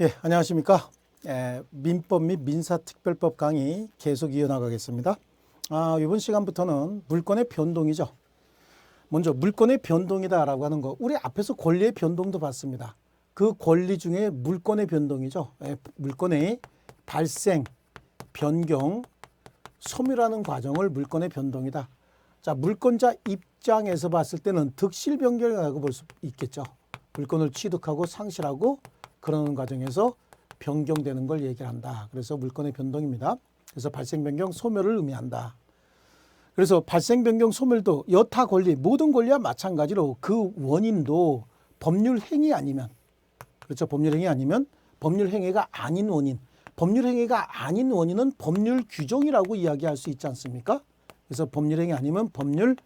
예, 안녕하십니까. 에, 민법 및 민사특별법 강의 계속 이어나가겠습니다. 아, 이번 시간부터는 물권의 변동이죠. 먼저 물권의 변동이다라고 하는 거, 우리 앞에서 권리의 변동도 봤습니다. 그 권리 중에 물권의 변동이죠. 에, 물권의 발생, 변경, 소멸하는 과정을 물권의 변동이다. 자, 물권자 입장에서 봤을 때는 득실 변경이라고 볼 수 있겠죠. 물권을 취득하고 상실하고 그러는 과정에서 변경되는 걸 얘기한다. 그래서 물권의 변동입니다. 그래서 발생 변경 소멸을 의미한다. 그래서 발생 변경 소멸도 여타 권리 모든 권리와 마찬가지로 그 원인도 법률 행위 아니면 그렇죠. 법률 행위 아니면 법률 행위가 아닌 원인. 법률 행위가 아닌 원인은 법률 규정이라고 이야기할 수 있지 않습니까? 그래서 법률 행위 아니면 법률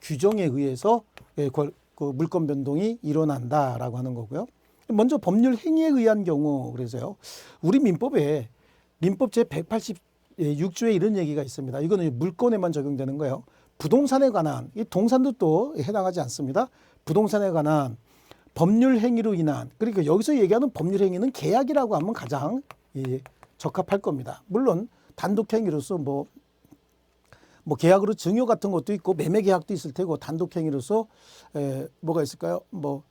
규정에 의해서 예, 권- 그 물권 변동이 일어난다라고 하는 거고요. 먼저 법률 행위에 의한 경우 그래서요. 우리 민법에 민법 제 186조에 이런 얘기가 있습니다. 이거는 물권에만 적용되는 거예요. 부동산에 관한 이 동산도 또 해당하지 않습니다. 부동산에 관한 법률 행위로 인한 그러니까 여기서 얘기하는 법률 행위는 계약이라고 하면 가장 예, 적합할 겁니다. 물론 단독 행위로서 뭐뭐 계약으로 증여 같은 것도 있고 매매 계약도 있을 테고 단독 행위로서 에, 뭐가 있을까요? 뭐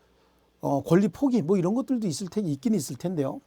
어, 권리 포기 뭐 이런 것들도 있을 테 있긴 있을 텐데요.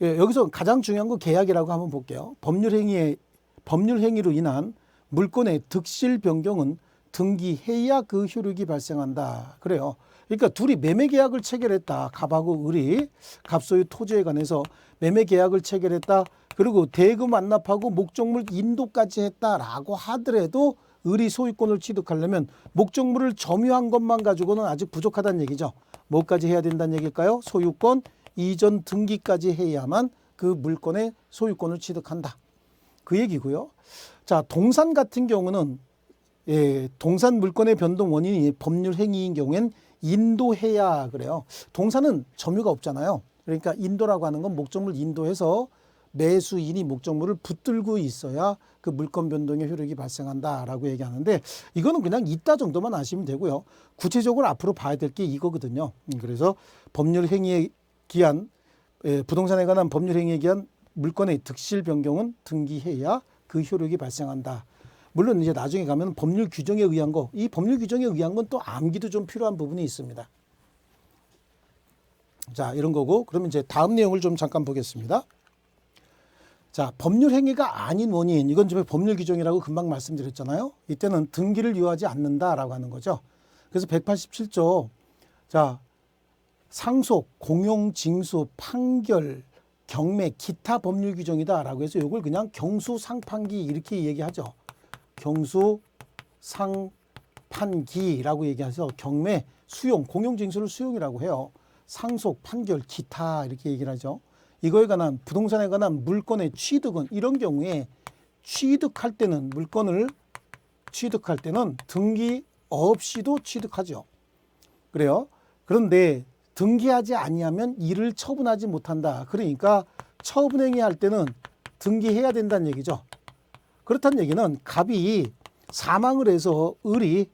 예, 여기서 가장 중요한 거 계약이라고 한번 볼게요. 법률 행위에 법률 행위로 인한 물권의 득실 변경은 등기해야 그 효력이 발생한다. 그래요. 그러니까 둘이 매매 계약을 체결했다. 갑하고 을이 갑소유 토지에 관해서 매매 계약을 체결했다. 그리고 대금 완납하고 목적물 인도까지 했다라고 하더라도 을이 소유권을 취득하려면 목적물을 점유한 것만 가지고는 아직 부족하다는 얘기죠. 뭐까지 해야 된다는 얘기일까요? 소유권 이전 등기까지 해야만 그 물건의 소유권을 취득한다. 그 얘기고요. 자, 동산 같은 경우는 예, 동산 물건의 변동 원인이 법률 행위인 경우엔 인도해야 그래요. 동산은 점유가 없잖아요. 그러니까 인도라고 하는 건 목적물 인도해서 매수인이 목적물을 붙들고 있어야 그 물건 변동의 효력이 발생한다라고 얘기하는데 이거는 그냥 있다 정도만 아시면 되고요. 구체적으로 앞으로 봐야 될 게 이거거든요. 음, 그래서 법률 행위에 기한 예, 부동산에 관한 법률 행위에 기한 물건의 득실 변경은 등기해야 그 효력이 발생한다. 물론 이제 나중에 가면 법률 규정에 의한 거, 이 법률 규정에 의한 건 또 암기도 좀 필요한 부분이 있습니다. 자, 이런 거고, 그러면 이제 다음 내용을 좀 잠깐 보겠습니다. 자, 법률 행위가 아닌 원인, 이건 좀 법률 규정이라고 금방 말씀드렸잖아요. 이때는 등기를 요하지 않는다라고 하는 거죠. 그래서 187조, 자, 상속, 공용, 징수, 판결, 경매, 기타 법률 규정이다라고 해서 이걸 그냥 경수, 상판기 이렇게 얘기하죠. 경수, 상판기라고 얘기해서 경매, 수용, 공용, 징수를 수용이라고 해요. 상속, 판결, 기타 이렇게 얘기를 하죠. 이거에 관한 부동산에 관한 물건의 취득은 이런 경우에 취득할 때는 물건을 취득할 때는 등기 없이도 취득하죠. 그래요. 그런데 등기하지 아니하면 이를 처분하지 못한다. 그러니까 처분행위 할 때는 등기해야 된다는 얘기죠. 그렇다는 얘기는 갑이 사망을 해서 을이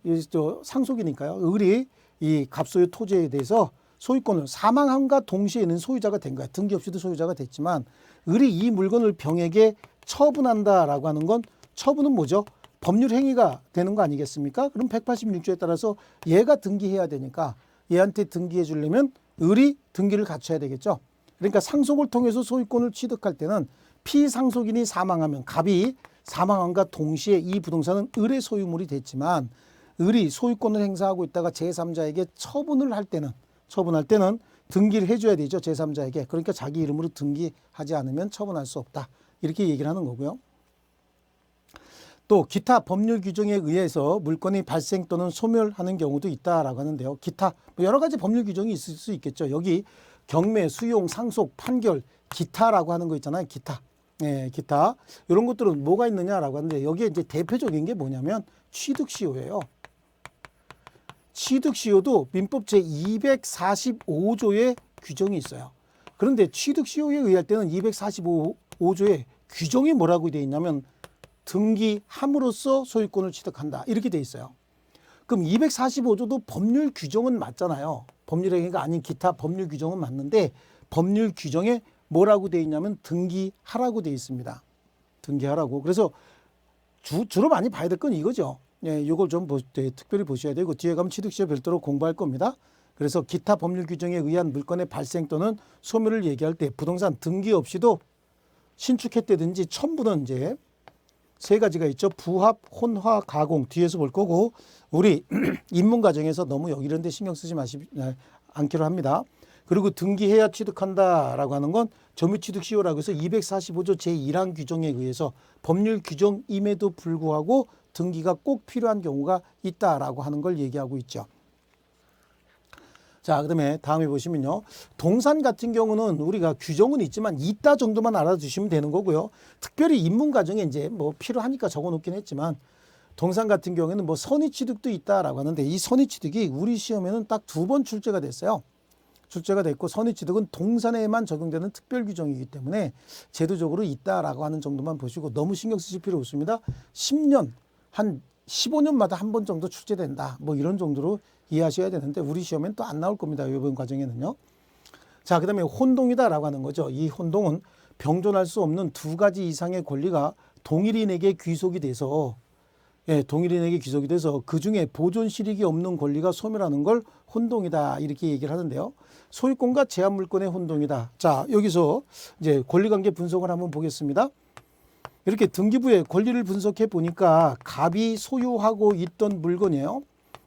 상속이니까요. 을이 이 갑소유 토지에 대해서 소유권을 사망함과 동시에 있는 소유자가 된 거야. 등기 없이도 소유자가 됐지만 을이 이 물건을 병에게 처분한다라고 하는 건 처분은 뭐죠? 법률 행위가 되는 거 아니겠습니까? 그럼 186조에 따라서 얘가 등기해야 되니까 얘한테 등기해 주려면 을이 등기를 갖춰야 되겠죠. 그러니까 상속을 통해서 소유권을 취득할 때는 피상속인이 사망하면 갑이 사망함과 동시에 이 부동산은 을의 소유물이 됐지만 을이 소유권을 행사하고 있다가 제3자에게 처분을 할 때는 처분할 때는 등기를 해줘야 되죠 제3자에게 그러니까 자기 이름으로 등기하지 않으면 처분할 수 없다 이렇게 얘기를 하는 거고요. 또 기타 법률 규정에 의해서 물건이 발생 또는 소멸하는 경우도 있다라고 하는데요. 기타 뭐 여러 가지 법률 규정이 있을 수 있겠죠. 여기 경매, 수용, 상속, 판결, 기타라고 하는 거 있잖아요. 기타. 예, 기타. 이런 것들은 뭐가 있느냐라고 하는데 여기에 이제 대표적인 게 뭐냐면 취득시효예요. 취득시효도 민법 제 245조에 규정이 있어요. 그런데 취득시효에 의할 때는 245조에 규정이 뭐라고 되어 있냐면 등기함으로써 소유권을 취득한다. 이렇게 돼 있어요. 그럼 245조도 법률 규정은 맞잖아요. 법률 행위가 아닌 기타 법률 규정은 맞는데 법률 규정에 뭐라고 돼 있냐면 등기하라고 돼 있습니다. 등기하라고. 그래서 주, 주로 많이 봐야 될 건 이거죠. 예, 이걸 좀 보, 네, 특별히 보셔야 되고 뒤에 가면 취득시에 별도로 공부할 겁니다. 그래서 기타 법률 규정에 의한 물건의 발생 또는 소멸을 얘기할 때 부동산 등기 없이도 신축했다든지 첨부는 이제 세 가지가 있죠. 부합, 혼화, 가공 뒤에서 볼 거고 우리 입문 과정에서 너무 여기 이런 데 신경 쓰지 마시 아, 않기로 합니다. 그리고 등기해야 취득한다라고 하는 건 점유 취득 시효라고 해서 245조 제1항 규정에 의해서 법률 규정임에도 불구하고 등기가 꼭 필요한 경우가 있다라고 하는 걸 얘기하고 있죠. 자, 그다음에 다음에 보시면요. 동산 같은 경우는 우리가 규정은 있지만 있다 정도만 알아두시면 되는 거고요. 특별히 입문 과정에 이제 뭐 필요하니까 적어 놓긴 했지만 동산 같은 경우에는 뭐 선의 취득도 있다라고 하는데 이 선의 취득이 우리 시험에는 딱 두 번 출제가 됐어요. 출제가 됐고 선의 취득은 동산에만 적용되는 특별 규정이기 때문에 제도적으로 있다라고 하는 정도만 보시고 너무 신경 쓰실 필요 없습니다. 10년 한 15년마다 한 번 정도 출제된다. 뭐 이런 정도로 이해하셔야 되는데 우리 시험엔 또 안 나올 겁니다. 이번 과정에는요. 자, 그다음에 혼동이다라고 하는 거죠. 이 혼동은 병존할 수 없는 두 가지 이상의 권리가 동일인에게 귀속이 돼서 예, 동일인에게 귀속이 돼서 그 중에 보존 실익이 없는 권리가 소멸하는 걸 혼동이다 이렇게 얘기를 하는데요. 소유권과 제한 물권의 혼동이다. 자, 여기서 이제 권리관계 분석을 한번 보겠습니다. 이렇게 등기부의 권리를 분석해 보니까 갑이 소유하고 있던 물건이에요.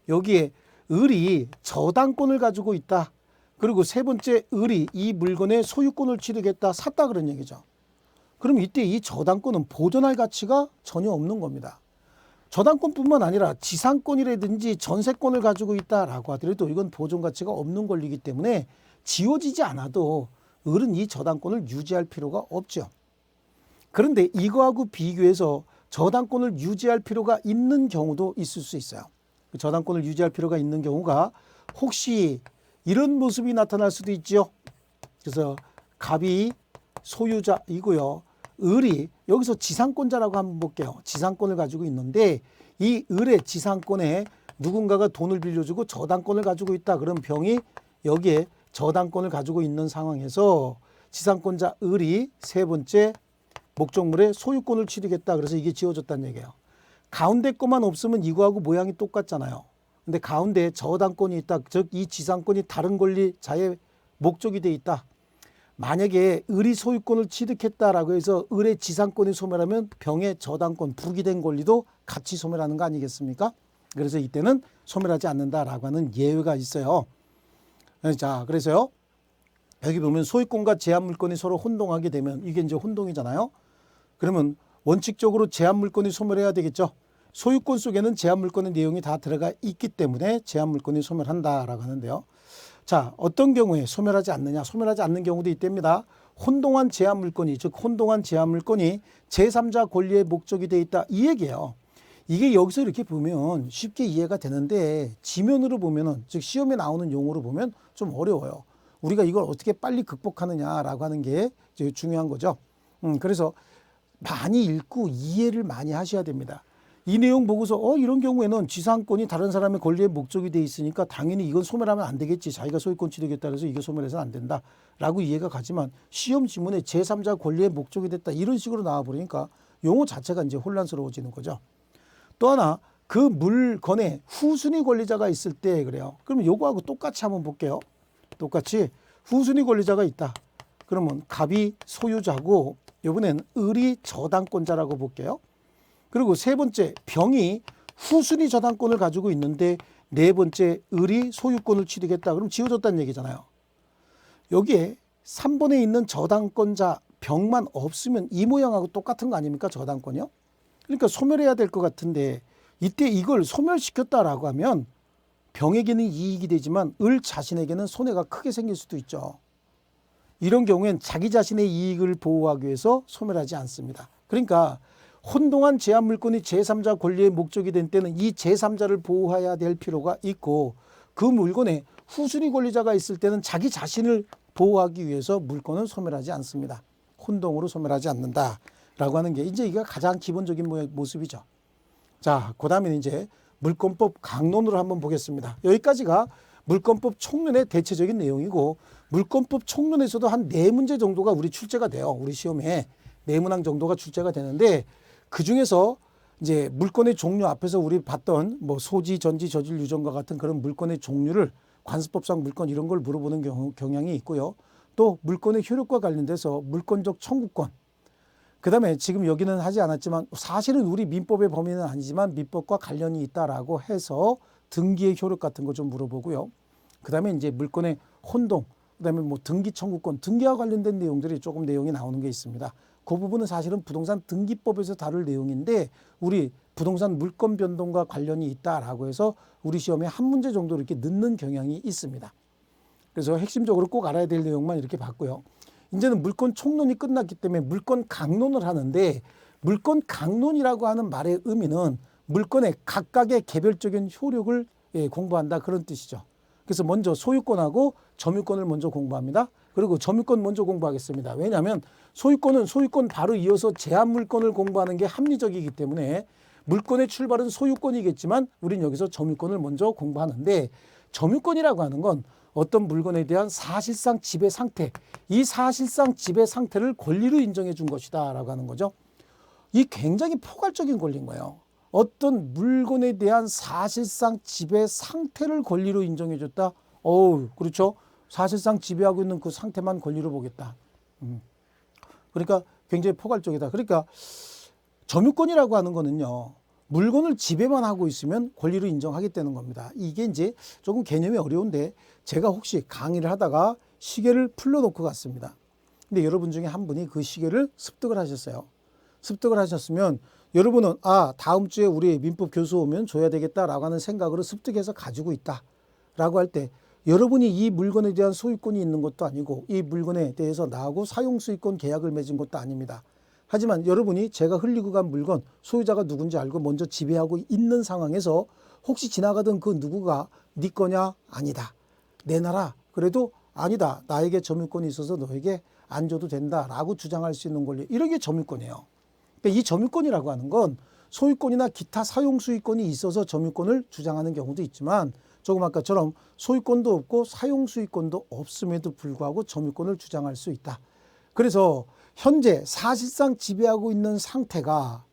여기에 을이 저당권을 가지고 있다. 그리고 세 번째 을이 이 물건의 소유권을 취득했다. 샀다 그런 얘기죠. 그럼 이때 이 저당권은 보존할 가치가 전혀 없는 겁니다. 저당권뿐만 아니라 지상권이라든지 전세권을 가지고 있다라고 하더라도 이건 보존 가치가 없는 권리이기 때문에 지워지지 않아도 을은 이 저당권을 유지할 필요가 없죠. 그런데 이거하고 비교해서 저당권을 유지할 필요가 있는 경우도 있을 수 있어요. 그 저당권을 유지할 필요가 있는 경우가 혹시 이런 모습이 나타날 수도 있죠. 그래서 갑이 소유자이고요. 을이 여기서 지상권자라고 한번 볼게요. 지상권을 가지고 있는데 이 을의 지상권에 누군가가 돈을 빌려주고 저당권을 가지고 있다. 그럼 병이 여기에 저당권을 가지고 있는 상황에서 지상권자 을이 세 번째 목적물의 소유권을 취득했다. 그래서 이게 지워졌다는 얘기예요. 가운데 것만 없으면 이거하고 모양이 똑같잖아요. 근데 가운데 저당권이 있다. 즉 이 지상권이 다른 권리 자의 목적이 돼 있다. 만약에 을이 소유권을 취득했다라고 해서 을의 지상권이 소멸하면 병의 저당권, 부기된 권리도 같이 소멸하는 거 아니겠습니까? 그래서 이때는 소멸하지 않는다라고 하는 예외가 있어요. 자, 그래서요. 여기 보면 소유권과 제한 물권이 서로 혼동하게 되면 이게 이제 혼동이잖아요. 그러면 원칙적으로 제한 물권이 소멸해야 되겠죠. 소유권 속에는 제한 물권의 내용이 다 들어가 있기 때문에 제한 물권이 소멸한다라고 하는데요. 자, 어떤 경우에 소멸하지 않느냐? 소멸하지 않는 경우도 있답니다. 혼동한 제한 물건이 즉 혼동한 제한 물건이 제3자 권리의 목적이 돼 있다 이 얘기예요. 이게 여기서 이렇게 보면 쉽게 이해가 되는데 지면으로 보면은 즉 시험에 나오는 용어로 보면 좀 어려워요. 우리가 이걸 어떻게 빨리 극복하느냐라고 하는 게 이제 중요한 거죠. 음, 그래서 많이 읽고 이해를 많이 하셔야 됩니다. 이 내용 보고서 어 이런 경우에는 지상권이 다른 사람의 권리의 목적이 돼 있으니까 당연히 이건 소멸하면 안 되겠지. 자기가 소유권 취득했다 그래서 이게 소멸해서는 안 된다라고 이해가 가지만 시험 지문에 제3자 권리의 목적이 됐다 이런 식으로 나와 버리니까 용어 자체가 이제 혼란스러워지는 거죠. 또 하나 그 물건에 후순위 권리자가 있을 때 그래요. 그러면 요거하고 똑같이 한번 볼게요. 똑같이 후순위 권리자가 있다. 그러면 갑이 소유자고 이번엔 을이 저당권자라고 볼게요. 그리고 세 번째 병이 후순위 저당권을 가지고 있는데 네 번째 을이 소유권을 취득했다. 그럼 지워졌다는 얘기잖아요. 여기에 3번에 있는 저당권자 병만 없으면 이 모양하고 똑같은 거 아닙니까? 저당권이요. 그러니까 소멸해야 될 것 같은데 이때 이걸 소멸시켰다라고 하면 병에게는 이익이 되지만 을 자신에게는 손해가 크게 생길 수도 있죠. 이런 경우엔 자기 자신의 이익을 보호하기 위해서 소멸하지 않습니다. 그러니까 혼동한 제한 물건이 제3자 권리의 목적이 된 때는 이 제3자를 보호해야 될 필요가 있고 그 물건에 후순위 권리자가 있을 때는 자기 자신을 보호하기 위해서 물건을 소멸하지 않습니다. 혼동으로 소멸하지 않는다라고 하는 게 이제 이게 가장 기본적인 모습이죠. 자, 그다음에 이제 물권법 강론으로 한번 보겠습니다. 여기까지가 물권법 총론의 대체적인 내용이고 물권법 총론에서도 한 네 문제 정도가 우리 출제가 돼요. 우리 시험에 네 문항 정도가 출제가 되는데 그 중에서 이제 물건의 종류 앞에서 우리 봤던 뭐 소지, 전지, 저질, 유전과 같은 그런 물건의 종류를 관습법상 물건 이런 걸 물어보는 경향이 있고요. 또 물건의 효력과 관련돼서 물건적 청구권. 그다음에 지금 여기는 하지 않았지만 사실은 우리 민법의 범위는 아니지만 민법과 관련이 있다라고 해서 등기의 효력 같은 거 좀 물어보고요. 그다음에 이제 물건의 혼동, 그다음에 뭐 등기 청구권, 등기와 관련된 내용들이 조금 내용이 나오는 게 있습니다. 그 부분은 사실은 부동산 등기법에서 다룰 내용인데 우리 부동산 물권 변동과 관련이 있다라고 해서 우리 시험에 한 문제 정도 이렇게 넣는 경향이 있습니다. 그래서 핵심적으로 꼭 알아야 될 내용만 이렇게 봤고요. 이제는 물권 총론이 끝났기 때문에 물권 강론을 하는데 물권 강론이라고 하는 말의 의미는 물권의 각각의 개별적인 효력을 예, 공부한다 그런 뜻이죠. 그래서 먼저 소유권하고 점유권을 먼저 공부합니다. 그리고 점유권 먼저 공부하겠습니다. 왜냐하면 소유권은 소유권 바로 이어서 제한 물권을 공부하는 게 합리적이기 때문에 물권의 출발은 소유권이겠지만 우린 여기서 점유권을 먼저 공부하는데 점유권이라고 하는 건 어떤 물건에 대한 사실상 지배 상태, 이 사실상 지배 상태를 권리로 인정해 준 것이다라고 하는 거죠. 이 굉장히 포괄적인 권리인 거예요. 어떤 물건에 대한 사실상 지배 상태를 권리로 인정해 줬다. 어우, 그렇죠. 사실상 지배하고 있는 그 상태만 권리로 보겠다. 음. 그러니까 굉장히 포괄적이다. 그러니까 점유권이라고 하는 거는요. 물건을 지배만 하고 있으면 권리로 인정하겠다는 겁니다. 이게 이제 조금 개념이 어려운데 제가 혹시 강의를 하다가 시계를 풀러놓고 갔습니다. 근데 여러분 중에 한 분이 그 시계를 습득을 하셨어요. 습득을 하셨으면 여러분은 아 다음 주에 우리 민법 교수 오면 줘야 되겠다라고 하는 생각으로 습득해서 가지고 있다 라고 할 때 여러분이 이 물건에 대한 소유권이 있는 것도 아니고 이 물건에 대해서 나하고 사용 수익권 계약을 맺은 것도 아닙니다. 하지만 여러분이 제가 흘리고 간 물건 소유자가 누군지 알고 먼저 지배하고 있는 상황에서 혹시 지나가던 그 누구가 네 거냐? 아니다. 내놔라? 그래도 아니다. 나에게 점유권이 있어서 너에게 안 줘도 된다라고 주장할 수 있는 권리. 이런 게 점유권이에요. 그러니까 이 점유권이라고 하는 건 소유권이나 기타 사용 수익권이 있어서 점유권을 주장하는 경우도 있지만 조금 아까처럼 소유권도 없고 사용 수익권도 없음에도 불구하고 점유권을 주장할 수 있다. 그래서 현재 사실상 지배하고 있는 상태가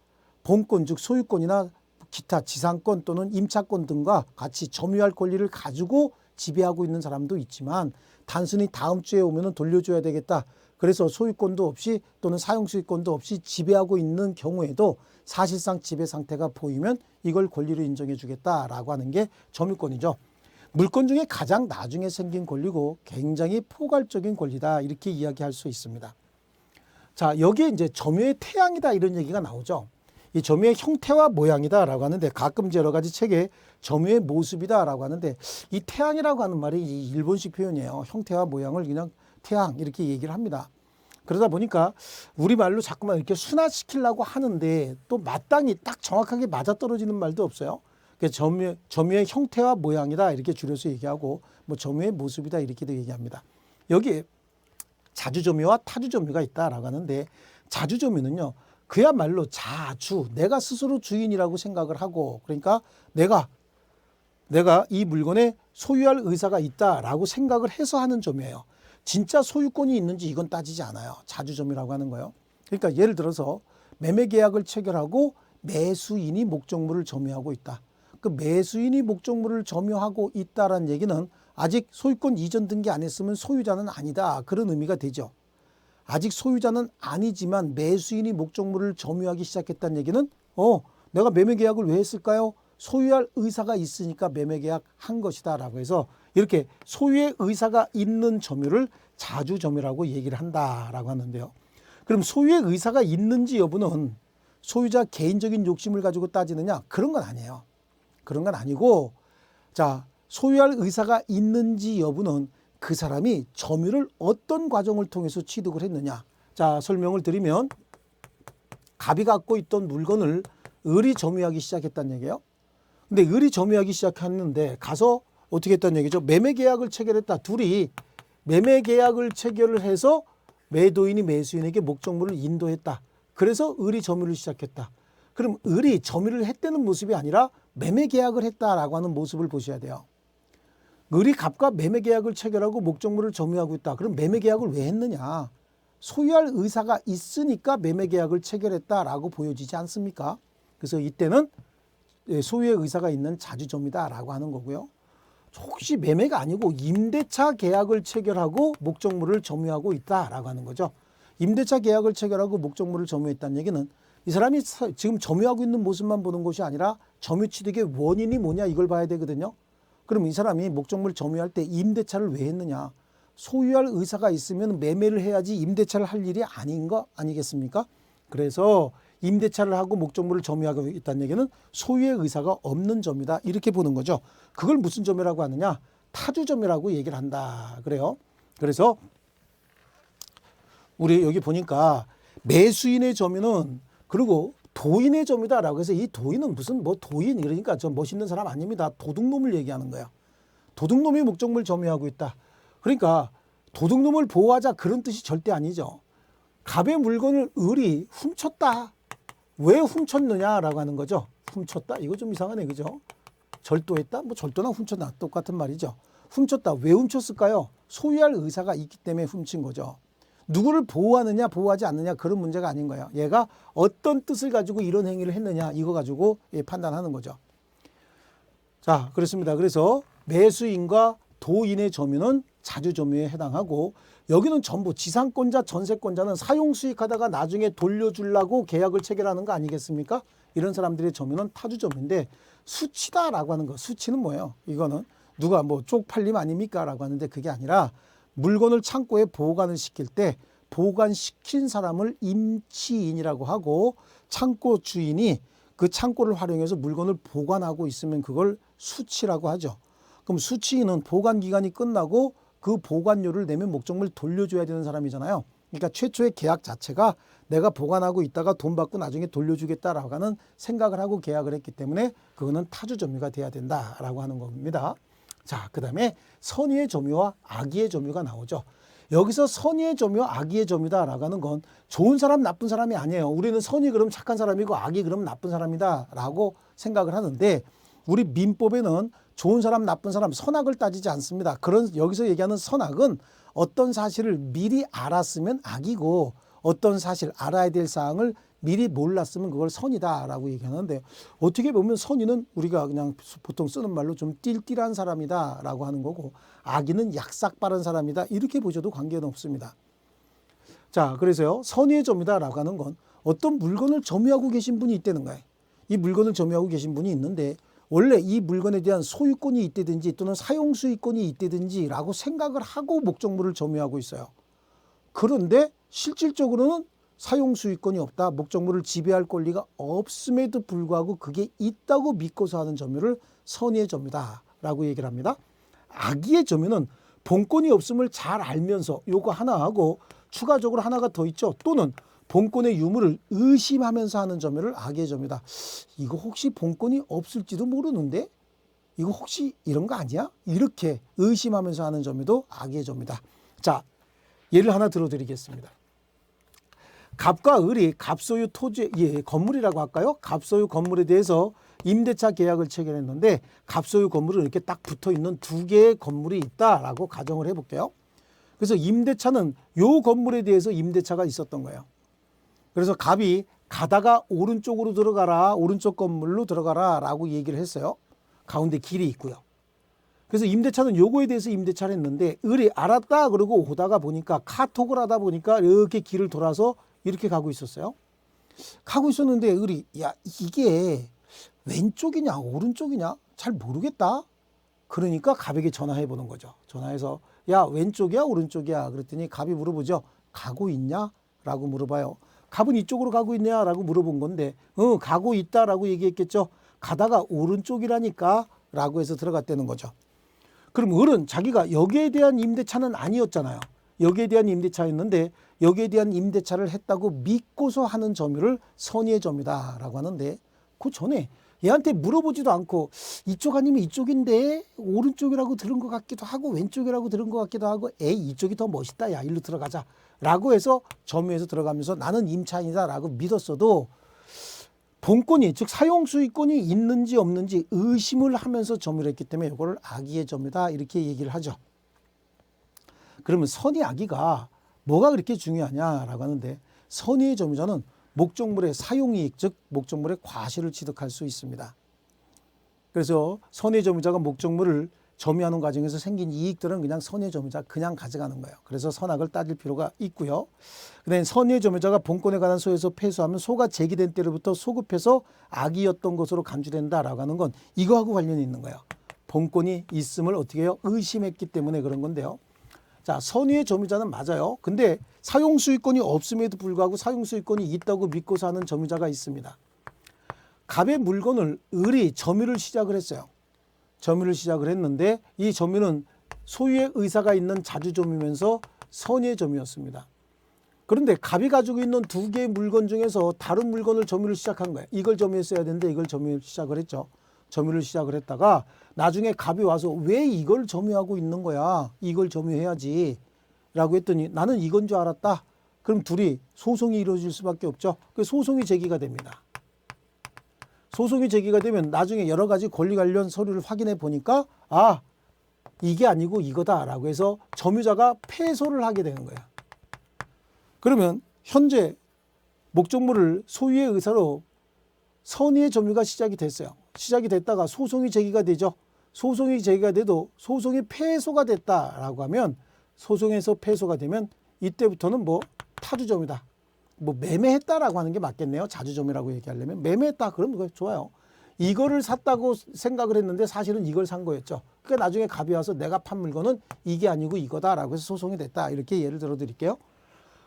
본권 즉 소유권이나 기타 지상권 또는 임차권 등과 같이 점유할 권리를 가지고 지배하고 있는 사람도 있지만 단순히 다음 주에 오면은 돌려줘야 되겠다. 그래서 소유권도 없이 또는 사용수익권도 없이 지배하고 있는 경우에도 사실상 지배 상태가 보이면 이걸 권리로 인정해 주겠다라고 하는 게 점유권이죠. 물권 중에 가장 나중에 생긴 권리고 굉장히 포괄적인 권리다 이렇게 이야기할 수 있습니다. 자 여기에 이제 점유의 태양이다 이런 얘기가 나오죠. 이 점유의 형태와 모양이다라고 하는데 가끔 여러 가지 책에 점유의 모습이다라고 하는데 이 태양이라고 하는 말이 이 일본식 표현이에요. 형태와 모양을 그냥 태양 이렇게 얘기를 합니다. 그러다 보니까 우리말로 자꾸만 이렇게 순화시키려고 하는데 또 마땅히 딱 정확하게 맞아떨어지는 말도 없어요. 그 점유, 점유의 형태와 모양이다 이렇게 줄여서 얘기하고 뭐 점유의 모습이다 이렇게도 얘기합니다. 여기에 자주점유와 타주점유가 있다라고 하는데 자주점유는요. 그야말로 자주 내가 스스로 주인이라고 생각을 하고 그러니까 내가 내가 이 물건에 소유할 의사가 있다라고 생각을 해서 하는 점이에요. 진짜 소유권이 있는지 이건 따지지 않아요. 자주점이라고 하는 거요. 그러니까 예를 들어서 매매 계약을 체결하고 매수인이 목적물을 점유하고 있다. 그 매수인이 목적물을 점유하고 있다라는 얘기는 아직 소유권 이전 등기 안 했으면 소유자는 아니다. 그런 의미가 되죠. 아직 소유자는 아니지만 매수인이 목적물을 점유하기 시작했다는 얘기는 어 내가 매매 계약을 왜 했을까요? 소유할 의사가 있으니까 매매 계약 한 것이다 라고 해서 이렇게 소유의 의사가 있는 점유를 자주 점유라고 얘기를 한다 라고 하는데요. 그럼 소유의 의사가 있는지 여부는 소유자 개인적인 욕심을 가지고 따지느냐 그런 건 아니에요. 그런 건 아니고 자 소유할 의사가 있는지 여부는 그 사람이 점유를 어떤 과정을 통해서 취득을 했느냐. 자, 설명을 드리면 갑이 갖고 있던 물건을 을이 점유하기 시작했다는 얘기예요. 근데 을이 점유하기 시작했는데 가서 어떻게 했다는 얘기죠? 매매 계약을 체결했다. 둘이 매매 계약을 체결을 해서 매도인이 매수인에게 목적물을 인도했다. 그래서 을이 점유를 시작했다. 그럼 을이 점유를 했다는 모습이 아니라 매매 계약을 했다라고 하는 모습을 보셔야 돼요. 을이 갑과 매매 계약을 체결하고 목적물을 점유하고 있다. 그럼 매매 계약을 왜 했느냐? 소유할 의사가 있으니까 매매 계약을 체결했다라고 보여지지 않습니까? 그래서 이때는 예, 소유의 의사가 있는 자주점이다라고 하는 거고요. 혹시 매매가 아니고 임대차 계약을 체결하고 목적물을 점유하고 있다라고 하는 거죠. 임대차 계약을 체결하고 목적물을 점유했다는 얘기는 이 사람이 사- 지금 점유하고 있는 모습만 보는 것이 아니라 점유 취득의 원인이 뭐냐 이걸 봐야 되거든요. 그럼 이 사람이 목적물 점유할 때 임대차를 왜 했느냐? 소유할 의사가 있으면 매매를 해야지 임대차를 할 일이 아닌 거 아니겠습니까? 그래서 임대차를 하고 목적물을 점유하고 있다는 얘기는 소유의 의사가 없는 점이다. 이렇게 보는 거죠. 그걸 무슨 점이라고 하느냐? 타주점이라고 얘기를 한다. 그래요. 그래서 우리 여기 보니까 매수인의 점유는 그리고 도인의 점이다라고 해서 이 도인은 무슨 뭐 도인 이러니까 저 멋있는 사람 아닙니다. 도둑놈을 얘기하는 거예요. 도둑놈이 목적물 점유하고 있다. 그러니까 도둑놈을 보호하자 그런 뜻이 절대 아니죠. 갑의 물건을 을이 훔쳤다. 왜 훔쳤느냐라고 하는 거죠. 훔쳤다. 이거 좀 이상하네, 그죠? 절도했다. 뭐 절도나 훔쳤나 똑같은 말이죠. 훔쳤다. 왜 훔쳤을까요? 소유할 의사가 있기 때문에 훔친 거죠. 누구를 보호하느냐 보호하지 않느냐 그런 문제가 아닌 거예요. 얘가 어떤 뜻을 가지고 이런 행위를 했느냐 이거 가지고 예, 판단하는 거죠. 자 그렇습니다. 그래서 매수인과 도인의 점유는 자주점유에 해당하고 여기는 전부 지상권자 전세권자는 사용수익하다가 나중에 돌려주려고 계약을 체결하는 거 아니겠습니까? 이런 사람들의 점유는 타주점인데 수치다라고 하는 거 수치는 뭐예요? 이거는 누가 뭐 쪽팔림 아닙니까? 라고 하는데 그게 아니라 물건을 창고에 보관을 시킬 때 보관시킨 사람을 임치인이라고 하고 창고 주인이 그 창고를 활용해서 물건을 보관하고 있으면 그걸 수치라고 하죠. 그럼 수치인은 보관 기간이 끝나고 그 보관료를 내면 목적물 돌려줘야 되는 사람이잖아요. 그러니까 최초의 계약 자체가 내가 보관하고 있다가 돈 받고 나중에 돌려주겠다라고 하는 생각을 하고 계약을 했기 때문에 그거는 타주 점유가 돼야 된다라고 하는 겁니다. 자, 그 다음에 선의의 점유와 악의의 점유가 나오죠. 여기서 선의의 점유와 악의의 점유다라고 하는 건 좋은 사람, 나쁜 사람이 아니에요. 우리는 선이 그럼 착한 사람이고 악이 그럼 나쁜 사람이다라고 생각을 하는데 우리 민법에는 좋은 사람, 나쁜 사람, 선악을 따지지 않습니다. 그런 여기서 얘기하는 선악은 어떤 사실을 미리 알았으면 악이고 어떤 사실 알아야 될 사항을 미리 몰랐으면 그걸 선이다라고 얘기하는데 어떻게 보면 선의는 우리가 그냥 보통 쓰는 말로 좀 띨띨한 사람이다라고 하는 거고 악의는 약삭 빠른 사람이다 이렇게 보셔도 관계는 없습니다. 자 그래서요 선의의 점이다라고 하는 건 어떤 물건을 점유하고 계신 분이 있다는 거예요. 이 물건을 점유하고 계신 분이 있는데 원래 이 물건에 대한 소유권이 있다든지 또는 사용 수익권이 있다든지라고 생각을 하고 목적물을 점유하고 있어요. 그런데 실질적으로는 사용 수익권이 없다. 목적물을 지배할 권리가 없음에도 불구하고 그게 있다고 믿고서 하는 점유를 선의의 점유다라고 얘기를 합니다. 악의의 점유는 본권이 없음을 잘 알면서 요거 하나 하고 추가적으로 하나가 더 있죠. 또는 본권의 유무를 의심하면서 하는 점유를 악의 점유다. 이거 혹시 본권이 없을지도 모르는데 이거 혹시 이런 거 아니야? 이렇게 의심하면서 하는 점유도 악의 점유다. 자, 예를 하나 들어드리겠습니다. 갑과 을이 갑소유 토지 예, 건물이라고 할까요? 갑소유 건물에 대해서 임대차 계약을 체결했는데 갑소유 건물은 이렇게 딱 붙어 있는 두 개의 건물이 있다라고 가정을 해볼게요. 그래서 임대차는 요 건물에 대해서 임대차가 있었던 거예요. 그래서 갑이 가다가 오른쪽으로 들어가라 오른쪽 건물로 들어가라 라고 얘기를 했어요. 가운데 길이 있고요. 그래서 임대차는 요거에 대해서 임대차를 했는데 을이 알았다 그러고 오다가 보니까 카톡을 하다 보니까 이렇게 길을 돌아서 이렇게 가고 있었어요. 가고 있었는데 을이 야 이게 왼쪽이냐 오른쪽이냐 잘 모르겠다. 그러니까 갑에게 전화해 보는 거죠. 전화해서 야 왼쪽이야 오른쪽이야 그랬더니 갑이 물어보죠. 가고 있냐?라고 물어봐요. 갑은 이쪽으로 가고 있냐라고 물어본 건데 어 가고 있다라고 얘기했겠죠. 가다가 오른쪽이라니까라고 해서 들어갔다는 거죠. 그럼 을은 자기가 여기에 대한 임대차는 아니었잖아요. 여기에 대한 임대차였는데 여기에 대한 임대차를 했다고 믿고서 하는 점유를 선의의 점이다라고 하는데 그 전에 얘한테 물어보지도 않고 이쪽 아니면 이쪽인데 오른쪽이라고 들은 것 같기도 하고 왼쪽이라고 들은 것 같기도 하고 에이 이쪽이 더 멋있다 야 일로 들어가자 라고 해서 점유해서 들어가면서 나는 임차인이다 라고 믿었어도 본권이 즉 사용 수익권이 있는지 없는지 의심을 하면서 점유를 했기 때문에 이거를 악의의 점유다 이렇게 얘기를 하죠. 그러면 선의 악의가 뭐가 그렇게 중요하냐라고 하는데 선의의 점유자는 목적물의 사용이익 즉 목적물의 과실을 취득할 수 있습니다. 그래서 선의 점유자가 목적물을 점유하는 과정에서 생긴 이익들은 그냥 선의 점유자 그냥 가져가는 거예요. 그래서 선악을 따질 필요가 있고요. 그다음에 선의 점유자가 본권에 관한 소에서 패소하면 소가 제기된 때로부터 소급해서 악이었던 것으로 간주된다라고 하는 건 이거하고 관련이 있는 거예요. 본권이 있음을 어떻게 해요? 의심했기 때문에 그런 건데요. 자, 선의의 점유자는 맞아요. 근데 사용 수익권이 없음에도 불구하고 사용 수익권이 있다고 믿고서 하는 점유자가 있습니다. 갑의 물건을 을이 점유를 시작을 했어요. 점유를 시작을 했는데 이 점유는 소유의 의사가 있는 자주점유면서 선의의 점유였습니다. 그런데 갑이 가지고 있는 두 개의 물건 중에서 다른 물건을 점유를 시작한 거예요. 이걸 점유했어야 되는데 이걸 점유 시작을 했죠. 점유를 시작을 했다가 나중에 갑이 와서 왜 이걸 점유하고 있는 거야? 이걸 점유해야지. 라고 했더니 나는 이건 줄 알았다. 그럼 둘이 소송이 이루어질 수밖에 없죠. 그 소송이 제기가 됩니다. 소송이 제기가 되면 나중에 여러 가지 권리 관련 서류를 확인해 보니까 아 이게 아니고 이거다라고 해서 점유자가 패소를 하게 되는 거야. 그러면 현재 목적물을 소유의 의사로 선의의 점유가 시작이 됐어요. 시작이 됐다가 소송이 제기가 되죠. 소송이 제기가 돼도 소송이 패소가 됐다라고 하면 소송에서 패소가 되면 이때부터는 뭐 타주점이다. 뭐 매매했다라고 하는 게 맞겠네요. 자주점이라고 얘기하려면 매매했다 그러면 그거 좋아요. 이거를 샀다고 생각을 했는데 사실은 이걸 산 거였죠. 그러니까 나중에 갑이 와서 내가 판 물건은 이게 아니고 이거다라고 해서 소송이 됐다. 이렇게 예를 들어 드릴게요.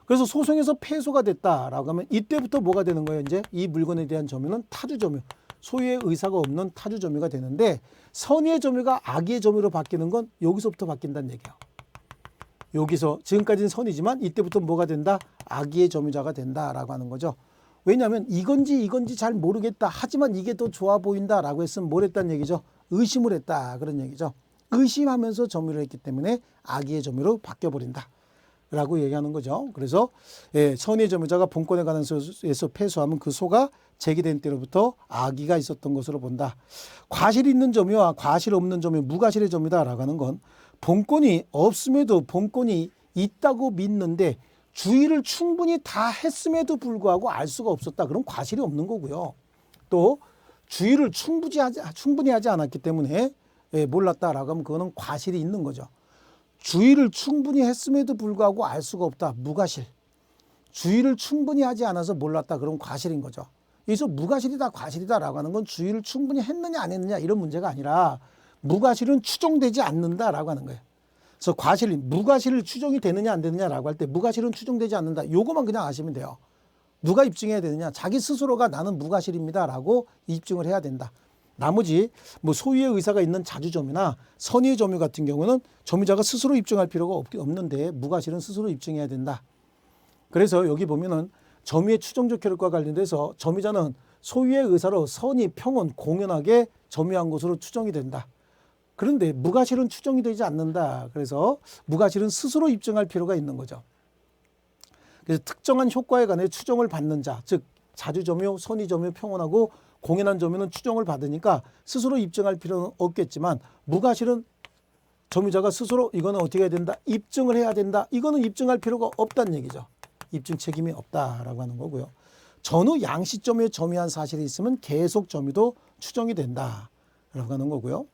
그래서 소송에서 패소가 됐다라고 하면 이때부터 뭐가 되는 거예요? 이제 이 물건에 대한 점유는 타주 점유. 소유의 의사가 없는 타주 점유가 되는데 선의의 점유가 악의의 점유로 바뀌는 건 여기서부터 바뀐다는 얘기예요. 여기서 지금까지는 선이지만 이때부터 뭐가 된다? 악의의 점유자가 된다라고 하는 거죠. 왜냐하면 이건지 이건지 잘 모르겠다. 하지만 이게 더 좋아 보인다라고 했으면 뭘 했다는 얘기죠? 의심을 했다 그런 얘기죠. 의심하면서 점유를 했기 때문에 악의의 점유로 바뀌어 버린다. 라고 얘기하는 거죠. 그래서 예, 선의 점유자가 본권에 관한 소에서 패소하면 그 소가 제기된 때로부터 악의가 있었던 것으로 본다. 과실 있는 점유와 과실 없는 점유, 무과실의 점유다라고 하는 건 본권이 없음에도 본권이 있다고 믿는데 주의를 충분히 다 했음에도 불구하고 알 수가 없었다. 그럼 과실이 없는 거고요. 또 주의를 충분히 하지, 충분히 하지 않았기 때문에 예, 몰랐다라고 하면 그거는 과실이 있는 거죠. 주의를 충분히 했음에도 불구하고 알 수가 없다. 무과실. 주의를 충분히 하지 않아서 몰랐다. 그럼 과실인 거죠. 여기서 무과실이다, 과실이다라고 하는 건 주의를 충분히 했느냐 안 했느냐 이런 문제가 아니라 무과실은 추정되지 않는다라고 하는 거예요. 그래서 과실, 무과실을 추정이 되느냐 안 되느냐라고 할 때 무과실은 추정되지 않는다. 요거만 그냥 아시면 돼요. 누가 입증해야 되느냐? 자기 스스로가 나는 무과실입니다라고 입증을 해야 된다. 나머지 뭐 소유의 의사가 있는 자주점이나 선의의 점유 같은 경우는 점유자가 스스로 입증할 필요가 없, 없는데 무과실은 스스로 입증해야 된다. 그래서 여기 보면은 점유의 추정적 효력과 관련돼서 점유자는 소유의 의사로 선의, 평온, 공연하게 점유한 것으로 추정이 된다. 그런데 무과실은 추정이 되지 않는다. 그래서 무과실은 스스로 입증할 필요가 있는 거죠. 그래서 특정한 효과에 관해 추정을 받는 자, 즉 자주점유, 선의점유, 평온하고 공연한 점유는 추정을 받으니까 스스로 입증할 필요는 없겠지만 무과실은 점유자가 스스로 이거는 어떻게 해야 된다? 입증을 해야 된다. 이거는 입증할 필요가 없다는 얘기죠. 입증 책임이 없다라고 하는 거고요. 전후 양시점에 점유한 사실이 있으면 계속 점유도 추정이 된다라고 하는 거고요.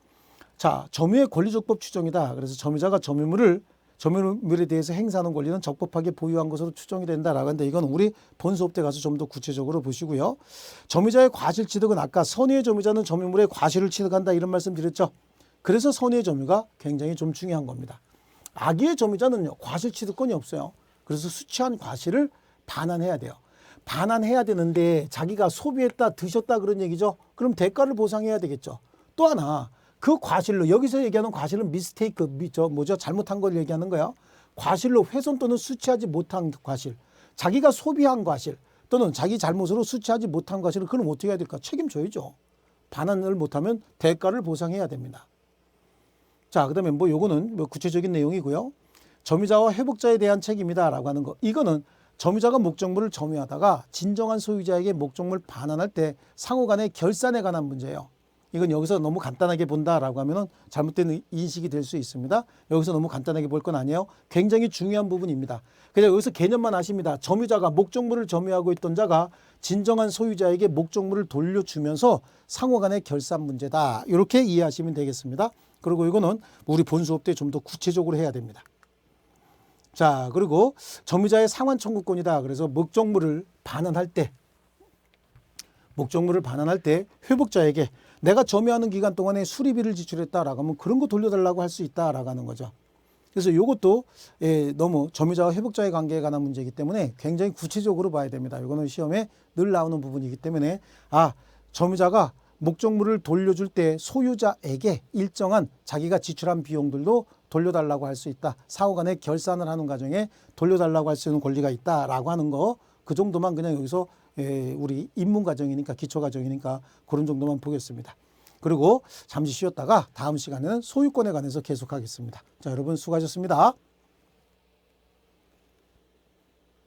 자, 점유의 권리적법 추정이다. 그래서 점유자가 점유물을 점유물에 대해서 행사하는 권리는 적법하게 보유한 것으로 추정이 된다라고 하는데 이건 우리 본 수업 때 가서 좀 더 구체적으로 보시고요. 점유자의 과실 취득은 아까 선의의 점유자는 점유물의 과실을 취득한다 이런 말씀 드렸죠. 그래서 선의의 점유가 굉장히 좀 중요한 겁니다. 악의의 점유자는요. 과실 취득권이 없어요. 그래서 수취한 과실을 반환해야 돼요. 반환해야 되는데 자기가 소비했다 드셨다 그런 얘기죠. 그럼 대가를 보상해야 되겠죠. 또 하나 그 과실로 여기서 얘기하는 과실은 미스테이크 미, 저 뭐죠 잘못한 걸 얘기하는 거야. 과실로 훼손 또는 수취하지 못한 과실, 자기가 소비한 과실 또는 자기 잘못으로 수취하지 못한 과실을 그럼 어떻게 해야 될까? 책임져야죠. 반환을 못하면 대가를 보상해야 됩니다. 자, 그다음에 뭐 요거는 뭐 구체적인 내용이고요. 점유자와 회복자에 대한 책임이다라고 하는 거. 이거는 점유자가 목적물을 점유하다가 진정한 소유자에게 목적물 반환할 때 상호 간의 결산에 관한 문제예요. 이건 여기서 너무 간단하게 본다라고 하면은 잘못된 인식이 될 수 있습니다. 여기서 너무 간단하게 볼 건 아니에요. 굉장히 중요한 부분입니다. 그냥 여기서 개념만 아십니다. 점유자가 목적물을 점유하고 있던 자가 진정한 소유자에게 목적물을 돌려주면서 상호 간의 결산 문제다. 이렇게 이해하시면 되겠습니다. 그리고 이거는 우리 본 수업 때 좀 더 구체적으로 해야 됩니다. 자, 그리고 점유자의 상환 청구권이다. 그래서 목적물을 반환할 때 목적물을 반환할 때 회복자에게 내가 점유하는 기간 동안에 수리비를 지출했다라고 하면 그런 거 돌려달라고 할 수 있다라고 하는 거죠. 그래서 이것도 예, 너무 점유자와 회복자의 관계에 관한 문제이기 때문에 굉장히 구체적으로 봐야 됩니다. 이거는 시험에 늘 나오는 부분이기 때문에 아 점유자가 목적물을 돌려줄 때 소유자에게 일정한 자기가 지출한 비용들도 돌려달라고 할 수 있다. 사후 간에 결산을 하는 과정에 돌려달라고 할 수 있는 권리가 있다라고 하는 거 그 정도만 그냥 여기서 예, 우리 입문 과정이니까 기초 과정이니까 그런 정도만 보겠습니다. 그리고 잠시 쉬었다가 다음 시간에는 소유권에 관해서 계속하겠습니다. 자, 여러분 수고하셨습니다.